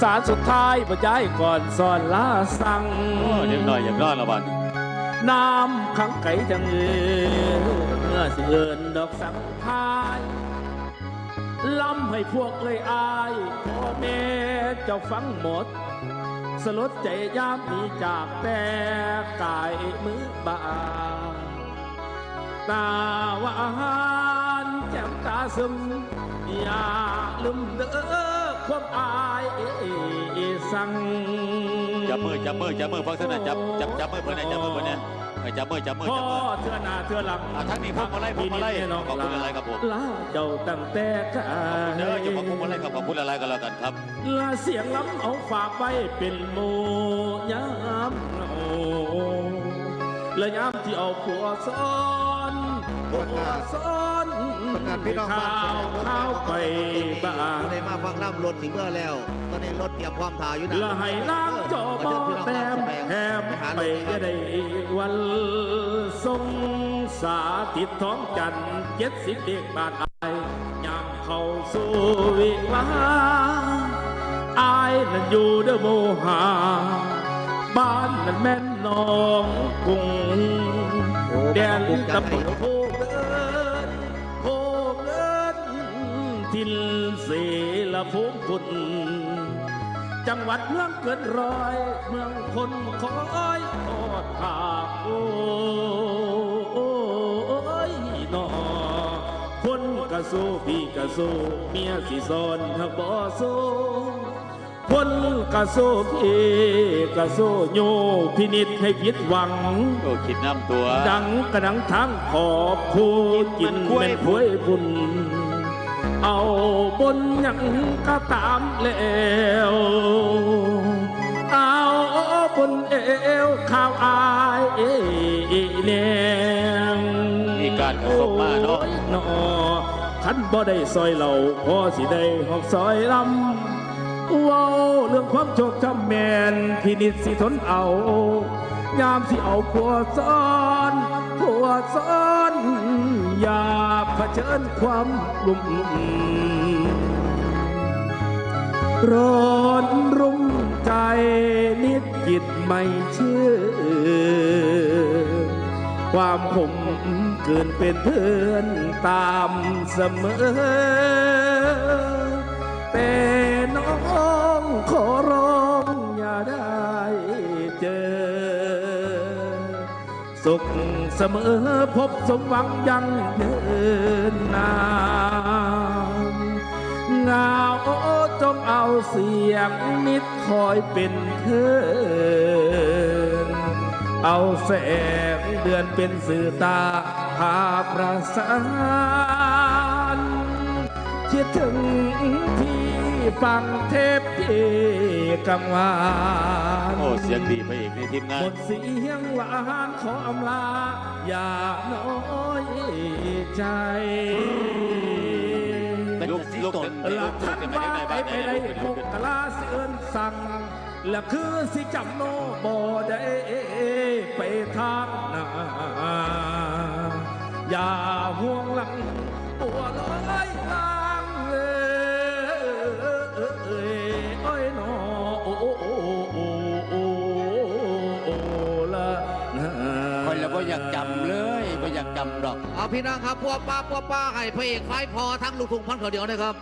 สารสุดท้ายบรรยายก่อนสอนลาสั่งโอ้เด็กน้อยอย่างนอนละบัดน้ำขังไก่จังเอือเมื่อสิเอินดอกสังพายล้ำให้พวกเอ้ยอายพ่อแม่เจ้าฟังหมด สลดใจยามหนีจากแต่กายมือบาตาหวานแจ่มตาซึมอย่าลืมเด้อ ความอายสั่งจับมือจับมือจับมือฟังท่านนะจับจับจับมือเพื่อนนะจับมือเพื่อนนะเออจับมือจับมือพ่อจับมือเทือหน้าเทือหลังอะทั้งนี้พวกมาไล่พวกมาไล่ขอบคุณอะไรครับผมลาเจ้าตั้งแต่กาเด้ออย่ามาคุมอะไรครับขอบคุณอะไรกันแล้วกันครับลาเสียงล้ำเอาฝากไว้เป็นโมยามโนและยามที่เอาผัวซ้อนผัวซ้อน ประกาศพี่น้องข้าวข้าวไปบ้านได้มาฟังน้ำรถถึงเมื่อแล้วตอนนี้รถเตรียมความถ่ายอยู่นะและให้นางจอบอแต้มแถมไปจะได้วันทรงสาธิตท้องจันทร์เจ็ดสิบเด็กบาทอายยามเข้าสู่วิวาอายนั้นอยู่เด้อโมหา บ้านนั้นแม่นหนองกุ้งแดนตะบนโพเกินโพ ทินเสลภูมิคุณ จังหวัดเมืองเกินรอย เมืองคนคอยทอดผากโอ้ยนอคนกะสู้พี่กะสู้เมียสิสอนถ้าบ่สู้คนกะสู้พี่กะสู้โยพินิจให้ผิดหวัง โอ้คิดน้ำตัว ดังกระดังทั้งขอบคุณกินเป็นถ้วยบุญ เอาบนหยังก็ตามแล้วเอาบนเอวข้าวอายเอเนียงมีการผสมมาเนาะโอ้ยนอขันบ่ได้ซอยเราพอสิได้หอบซอยลำเว้าเรื่องความโชคจำแมนพินิจสิทนเอา ยามที่เอาผัวซ้อนผัวซ้อนอย่าเผชิญความลุ่มร้อนรุ่มใจนิดจิตไม่เชื่อ ความผมเกินเป็นเพื่อนตามเสมอ แต่น้องขอร้องอย่าได้เจอ สุขเสมอพบสมหวังยังเดินนานเงาจงเอาเสียงนิดคอยเป็นเธอ เอาแสงเดือนเป็นสื่อตาพาประสาน คิดถึงที่ฟังเทพที่กังวานโอ้ เสียงดีพระเอกในทีมงาหมนดเสียงหวานขออำลา อย่าน้อยใจลูกลูกเป็นหลักทันเป็นบ้าไม่ไปได้ไปไม่ได้ได้พกกะลาเสื่อนสั่งและคือสิจำโนบ่ได้ไปทางหน้าอย่าห่วงหลังปวดร้อยลา ยโอ้ยนอโอ้โอ้โอ้โอ้โอ้โอ้ละนะคนละบ่อยากจำเลยบ่อยากจำดอก เอาพี่น้องครับพวกป้าพวกป้าให้พระเอกไฟพอทั้งลูกทุ่งพันเขาเดียวนะครับ